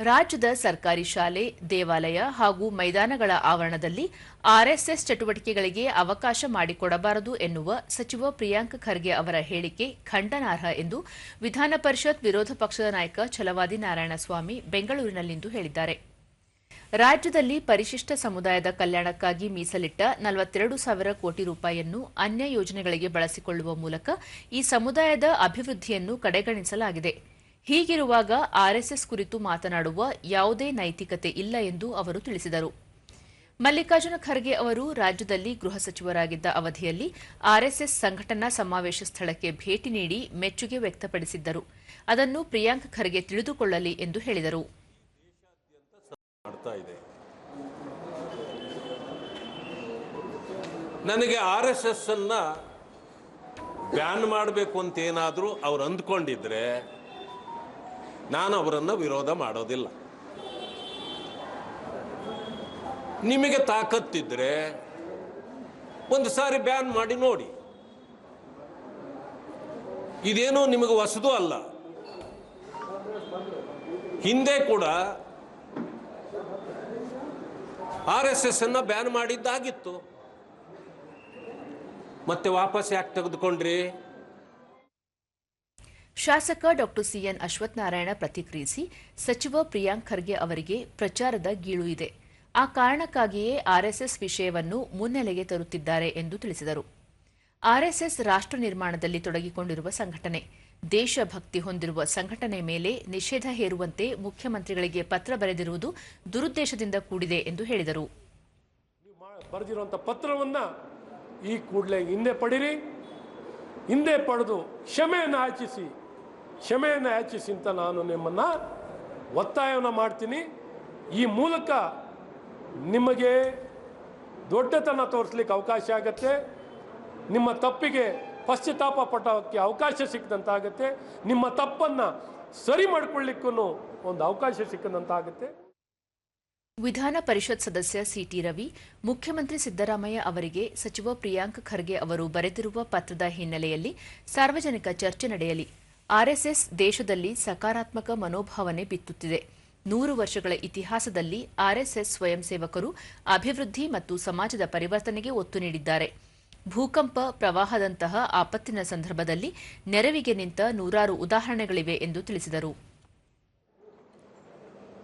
ರಾಜ್ಯದ ಸರ್ಕಾರಿ ಶಾಲೆ, ದೇವಾಲಯ ಹಾಗೂ ಮೈದಾನಗಳ ಆವರಣದಲ್ಲಿ ಆರ್ಎಸ್ಎಸ್ ಚಟುವಟಿಕೆಗಳಿಗೆ ಅವಕಾಶ ಮಾಡಿಕೊಡಬಾರದು ಎನ್ನುವ ಸಚಿವ ಪ್ರಿಯಾಂಕ್ ಖರ್ಗೆ ಅವರ ಹೇಳಿಕೆ ಖಂಡನಾರ್ಹ ಎಂದು ವಿಧಾನ ಪರಿಷತ್ ವಿರೋಧ ಪಕ್ಷದ ನಾಯಕ ಛಲವಾದಿ ನಾರಾಯಣಸ್ವಾಮಿ ಬೆಂಗಳೂರಿನಲ್ಲಿಂದು ಹೇಳಿದ್ದಾರೆ. ರಾಜ್ಯದಲ್ಲಿ ಪರಿಶಿಷ್ಟ ಸಮುದಾಯದ ಕಲ್ಯಾಣಕ್ಕಾಗಿ ಮೀಸಲಿಟ್ಟ ನಲವತ್ತೆರಡು ಸಾವಿರ ಕೋಟಿ ರೂಪಾಯಿಯನ್ನು ಅನ್ಯ ಯೋಜನೆಗಳಿಗೆ ಬಳಸಿಕೊಳ್ಳುವ ಮೂಲಕ ಈ ಸಮುದಾಯದ ಅಭಿವೃದ್ಧಿಯನ್ನು ಕಡೆಗಣಿಸಲಾಗಿದೆ. ಹೀಗಿರುವಾಗ ಆರ್ಎಸ್ಎಸ್ ಕುರಿತು ಮಾತನಾಡುವ ಯಾವುದೇ ನೈತಿಕತೆ ಇಲ್ಲ ಎಂದು ಅವರು ತಿಳಿಸಿದರು. ಮಲ್ಲಿಕಾರ್ಜುನ ಖರ್ಗೆ ಅವರು ರಾಜ್ಯದಲ್ಲಿ ಗೃಹ ಸಚಿವರಾಗಿದ್ದ ಅವಧಿಯಲ್ಲಿ ಆರ್ಎಸ್ಎಸ್ ಸಂಘಟನಾ ಸಮಾವೇಶ ಸ್ಥಳಕ್ಕೆ ಭೇಟಿ ನೀಡಿ ಮೆಚ್ಚುಗೆ ವ್ಯಕ್ತಪಡಿಸಿದ್ದರು. ಅದನ್ನು ಪ್ರಿಯಾಂಕ್ ಖರ್ಗೆ ತಿಳಿದುಕೊಳ್ಳಲಿ ಎಂದು ಹೇಳಿದರು. ನನಗೆ ಆರ್ ಎಸ್ ಎಸ್ ಅನ್ನ ಬ್ಯಾನ್ ಮಾಡಬೇಕು ಅಂತ ಏನಾದರೂ ಅವ್ರು ಅಂದ್ಕೊಂಡಿದ್ರೆ ನಾನು ಅವರನ್ನು ವಿರೋಧ ಮಾಡೋದಿಲ್ಲ. ನಿಮಗೆ ತಾಕತ್ತಿದ್ರೆ ಒಂದು ಸಾರಿ ಬ್ಯಾನ್ ಮಾಡಿ ನೋಡಿ. ಇದೇನು ನಿಮಗೆ ಹೊಸದು ಅಲ್ಲ. ಹಿಂದೆ ಕೂಡ ಆರ್ ಎಸ್ ಎಸ್ ಅನ್ನ ಬ್ಯಾನ್ ಮಾಡಿದ್ದಾಗಿತ್ತು. ಮತ್ತೆ ವಾಪಸ್ ಯಾಕೆ ತೆಗೆದುಕೊಂಡ್ರಿ? ಶಾಸಕ ಡಾಕ್ಟರ್ ಸಿಎನ್ ಅಶ್ವತ್ಥನಾರಾಯಣ ಪ್ರತಿಕ್ರಿಯಿಸಿ ಸಚಿವ ಪ್ರಿಯಾಂಕ್ ಖರ್ಗೆ ಅವರಿಗೆ ಪ್ರಚಾರದ ಗೀಳು ಇದೆ. ಆ ಕಾರಣಕ್ಕಾಗಿಯೇ ಆರ್ಎಸ್ಎಸ್ ವಿಷಯವನ್ನು ಮುನ್ನೆಲೆಗೆ ತರುತ್ತಿದ್ದಾರೆ ಎಂದು ತಿಳಿಸಿದರು. ಆರ್ಎಸ್ಎಸ್ ರಾಷ್ಟ್ರ ನಿರ್ಮಾಣದಲ್ಲಿ ತೊಡಗಿಕೊಂಡಿರುವ ಸಂಘಟನೆ, ದೇಶಭಕ್ತಿ ಹೊಂದಿರುವ ಸಂಘಟನೆ ಮೇಲೆ ನಿಷೇಧ ಹೇರುವಂತೆ ಮುಖ್ಯಮಂತ್ರಿಗಳಿಗೆ ಪತ್ರ ಬರೆದಿರುವುದು ದುರುದ್ದೇಶದಿಂದ ಕೂಡಿದೆ ಎಂದು ಹೇಳಿದರು. ಬರೆದಿರುವಂಥ ಪತ್ರವನ್ನು ಈ ಕೂಡಲೇ ಹಿಂದೆ ಪಡಿರಿ, ಹಿಂದೆ ಪಡೆದು ಕ್ಷಮೆಯನ್ನು ಯಾಚಿಸಿ ಕ್ಷಮೆಯನ್ನು ಯಾಚಿಸಿ ಅಂತ ನಾನು ನಿಮ್ಮನ್ನು ಒತ್ತಾಯವನ್ನು ಮಾಡ್ತೀನಿ. ಈ ಮೂಲಕ ನಿಮಗೆ ದೊಡ್ಡತನ ತೋರಿಸ್ಲಿಕ್ಕೆ ಅವಕಾಶ ಆಗತ್ತೆ. ನಿಮ್ಮ ತಪ್ಪಿಗೆ ಪಶ್ಚಾತ್ತಾಪ ಪಟ್ಟೋಕ್ಕೆ ಅವಕಾಶ ಸಿಕ್ಕದಂತಾಗತ್ತೆ. ನಿಮ್ಮ ತಪ್ಪನ್ನು ಸರಿ ಮಾಡಿಕೊಳ್ಳಿಕ್ಕೂ ಒಂದು ಅವಕಾಶ ಸಿಕ್ಕದಂತಾಗತ್ತೆ. ವಿಧಾನ ಪರಿಷತ್ ಸದಸ್ಯ ಸಿಟಿ ರವಿ, ಮುಖ್ಯಮಂತ್ರಿ ಸಿದ್ದರಾಮಯ್ಯ ಅವರಿಗೆ ಸಚಿವ ಪ್ರಿಯಾಂಕ್ ಖರ್ಗೆ ಅವರು ಬರೆದಿರುವ ಪತ್ರದ ಹಿನ್ನೆಲೆಯಲ್ಲಿ ಸಾರ್ವಜನಿಕ ಚರ್ಚೆ ನಡೆಯಲಿ. ಆರ್ಎಸ್ಎಸ್ ದೇಶದಲ್ಲಿ ಸಕಾರಾತ್ಮಕ ಮನೋಭಾವನೆ ಬಿತ್ತುತ್ತಿದೆ. ನೂರು ವರ್ಷಗಳ ಇತಿಹಾಸದಲ್ಲಿ ಆರ್ಎಸ್ಎಸ್ ಸ್ವಯಂ ಸೇವಕರು ಅಭಿವೃದ್ಧಿ ಮತ್ತು ಸಮಾಜದ ಪರಿವರ್ತನೆಗೆ ಒತ್ತು ನೀಡಿದ್ದಾರೆ. ಭೂಕಂಪ ಪ್ರವಾಹದಂತಹ ಆಪತ್ತಿನ ಸಂದರ್ಭದಲ್ಲಿ ನೆರವಿಗೆ ನಿಂತ ನೂರಾರು ಉದಾಹರಣೆಗಳಿವೆ ಎಂದು ತಿಳಿಸಿದರು.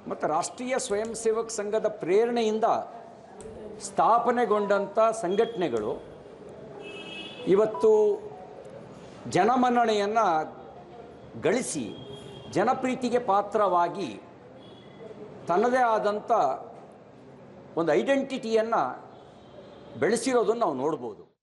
ಮತ್ತು ರಾಷ್ಟ್ರೀಯ ಸ್ವಯಂ ಸೇವಕ ಸಂಘದ ಪ್ರೇರಣೆಯಿಂದ ಸ್ಥಾಪನೆಗೊಂಡಂಥ ಸಂಘಟನೆಗಳು ಇವತ್ತು ಜನಮನ್ನಣೆಯನ್ನು ಗಳಿಸಿ ಜನಪ್ರೀತಿಗೆ ಪಾತ್ರವಾಗಿ ತನ್ನದೇ ಆದಂಥ ಒಂದು ಐಡೆಂಟಿಟಿಯನ್ನು ಬೆಳೆಸಿರೋದನ್ನು ನಾವು ನೋಡ್ಬೋದು.